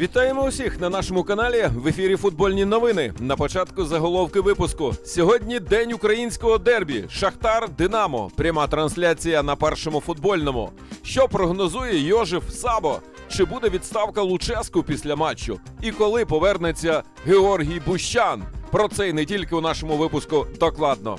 Вітаємо усіх на нашому каналі в ефірі Футбольні новини. На початку заголовки випуску. Сьогодні день українського дербі. Шахтар Динамо. Пряма трансляція на першому футбольному. Що прогнозує Йожев Сабо? Чи буде відставка Луческу після матчу? І коли повернеться Георгій Бущан? Про це й не тільки у нашому випуску докладно.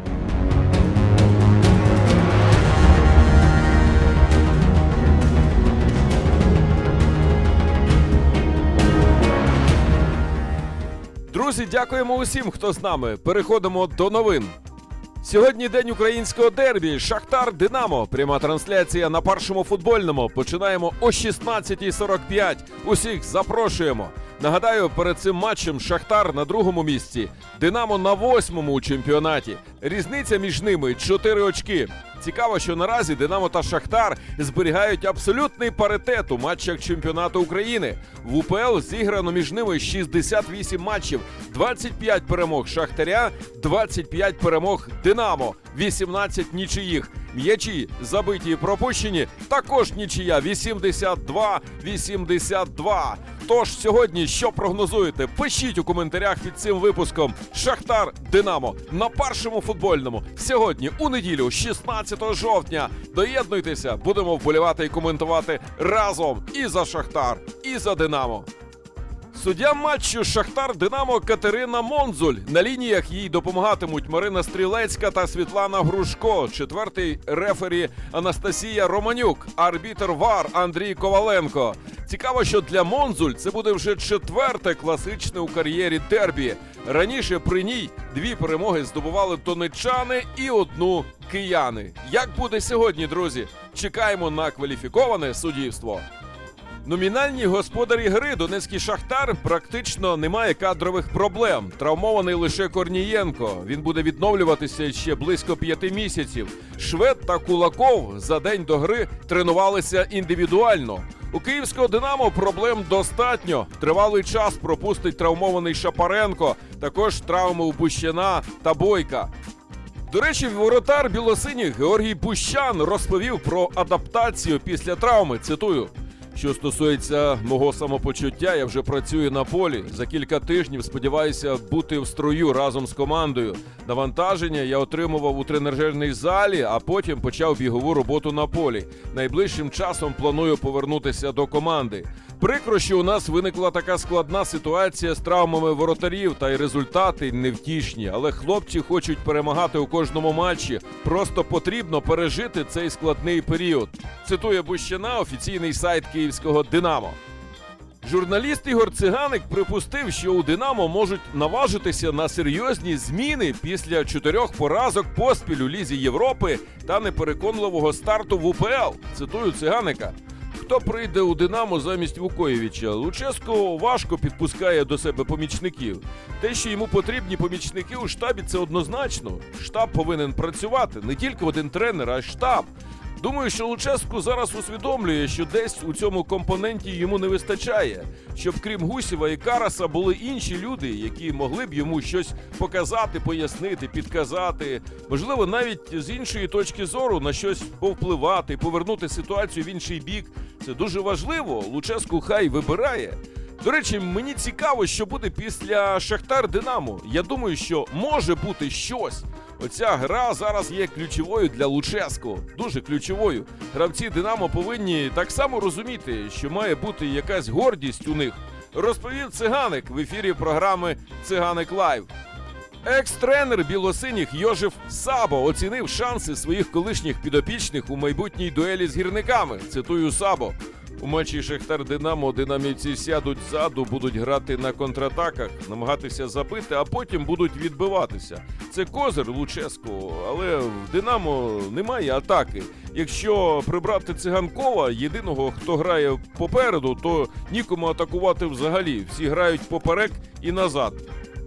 Друзі, дякуємо усім, хто з нами. Переходимо до новин. Сьогодні день українського дербі. Шахтар Динамо. Пряма трансляція на першому футбольному. Починаємо о 16.45. Усіх запрошуємо. Нагадаю, перед цим матчем Шахтар на другому місці, Динамо на восьмому у чемпіонаті. Різниця між ними 4 очки. Цікаво, що наразі Динамо та Шахтар зберігають абсолютний паритет у матчах чемпіонату України. В УПЛ зіграно між ними 68 матчів, 25 перемог Шахтаря, 25 перемог Динамо, 18 нічиїх. М'ячі забиті і пропущені. Також нічия 82-82. Тож сьогодні що прогнозуєте? Пишіть у коментарях під цим випуском. Шахтар Динамо на першому футбольному. Сьогодні у неділю, 16 жовтня. Доєднуйтеся, будемо вболівати і коментувати разом і за Шахтар, і за Динамо. Суддя матчу Шахтар Динамо Катерина Монзуль. На лініях їй допомагатимуть Марина Стрілецька та Світлана Грушко. Четвертий рефері Анастасія Романюк, арбітер ВАР Андрій Коваленко. Цікаво, що для Монзуль це буде вже четверте класичне у кар'єрі дербі. Раніше при ній дві перемоги здобували донечани і одну кияни. Як буде сьогодні, друзі? Чекаємо на кваліфіковане суддівство. Номінальні господарі гри Донецький Шахтар практично немає кадрових проблем. Травмований лише Корнієнко. Він буде відновлюватися ще близько п'яти місяців. Швед та Кулаков за день до гри тренувалися індивідуально. У київського Динамо проблем достатньо. Тривалий час пропустить травмований Шапаренко. Також травми у Бущина та Бойка. До речі, воротар білосиніх Георгій Бущан розповів про адаптацію після травми. Цитую. Що стосується мого самопочуття, я вже працюю на полі. За кілька тижнів сподіваюся бути в строю разом з командою. Навантаження я отримував у тренажерній залі, а потім почав бігову роботу на полі. Найближчим часом планую повернутися до команди. Прикро, що у нас виникла така складна ситуація з травмами воротарів, та й результати невтішні. Але хлопці хочуть перемагати у кожному матчі. Просто потрібно пережити цей складний період. Цитує Бущина офіційний сайт київського Динамо. Журналіст Ігор Циганик припустив, що у Динамо можуть наважитися на серйозні зміни після чотирьох поразок поспіль у Лізі Європи та непереконливого старту в УПЛ. Цитую циганика. Хто прийде у Динамо замість Вукоєвича? Луческо важко підпускає до себе помічників. Те, що йому потрібні помічники у штабі, це однозначно. Штаб повинен працювати не тільки один тренер, а й штаб. Думаю, що Луческу зараз усвідомлює, що десь у цьому компоненті йому не вистачає, щоб крім Гусєва і Караса були інші люди, які могли б йому щось показати, пояснити, підказати, можливо, навіть з іншої точки зору на щось повпливати, повернути ситуацію в інший бік. Це дуже важливо. Луческу хай вибирає. До речі, мені цікаво, що буде після Шахтар Динамо. Я думаю, що може бути щось. Оця гра зараз є ключовою для Луческо. Дуже ключовою. Гравці Динамо повинні так само розуміти, що має бути якась гордість у них. Розповів циганик в ефірі програми Циганик Лайв. Екс-тренер білосиніх Йожев Сабо оцінив шанси своїх колишніх підопічних у майбутній дуелі з гірниками. Цитую Сабо. У матчі Шахтар Динамо динамівці сядуть ззаду, будуть грати на контратаках, намагатися забити, а потім будуть відбиватися. Це козир Луческу, але в Динамо немає атаки. Якщо прибрати циганкова, єдиного, хто грає попереду, то нікому атакувати взагалі. Всі грають поперек і назад.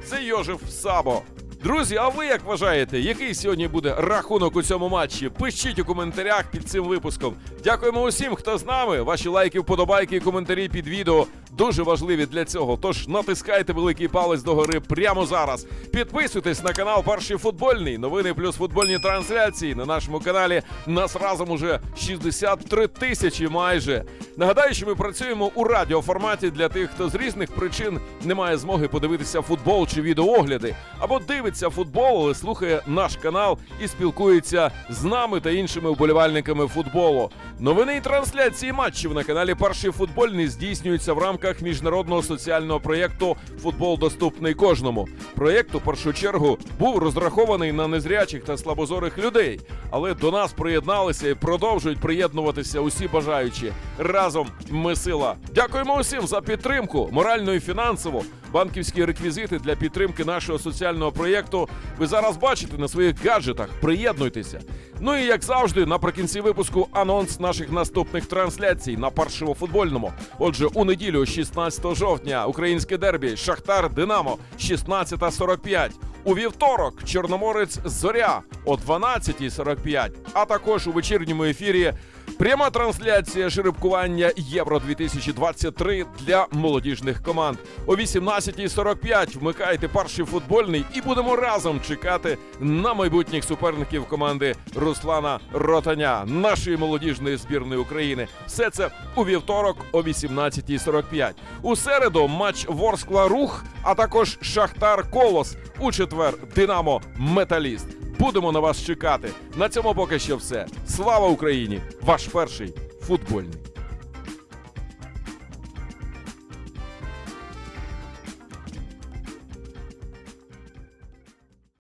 Це Йожев Сабо. Друзі, а ви як вважаєте, який сьогодні буде рахунок у цьому матчі? Пишіть у коментарях під цим випуском. Дякуємо усім, хто з нами. Ваші лайки, вподобайки і коментарі під відео дуже важливі для цього. Тож натискайте великий палець догори прямо зараз. Підписуйтесь на канал Перший футбольний. Новини плюс футбольні трансляції на нашому каналі. Нас разом уже 63 тисячі майже. Нагадаю, що ми працюємо у радіоформаті для тих, хто з різних причин не має змоги подивитися футбол чи відеоогляди, або дивиться футбол, але слухає наш канал і спілкується з нами та іншими вболівальниками футболу. Новини і трансляції матчів на каналі Перший футбольний здійснюються в рамках міжнародного соціального проєкту Футбол доступний кожному. Проєкт у першу чергу був розрахований на незрячих та слабозорих людей, але до нас приєдналися і продовжують приєднуватися усі бажаючі. Разом ми сила. Дякуємо усім за підтримку, морально і фінансову. Банківські реквізити для підтримки нашого соціального проєкту ви зараз бачите на своїх гаджетах. Приєднуйтеся. Ну і як завжди, наприкінці випуску анонс наших наступних трансляцій на першому футбольному. Отже, у неділю, 16 жовтня, українське дербі Шахтар Динамо 16.45. У вівторок Чорноморець Зоря о 12.45, а також у вечірньому ефірі пряма трансляція жеребкування Євро 2023 для молодіжних команд. О 18.45 вмикайте перший футбольний і будемо разом чекати на майбутніх суперників команди Руслана Ротаня, нашої молодіжної збірної України. Все це у вівторок о 18.45. У середу матч Ворскла Рух, а також Шахтар Колос. У четвер Динамо Металіст. Будемо на вас чекати. На цьому поки що все. Слава Україні! Ваш перший футбольний.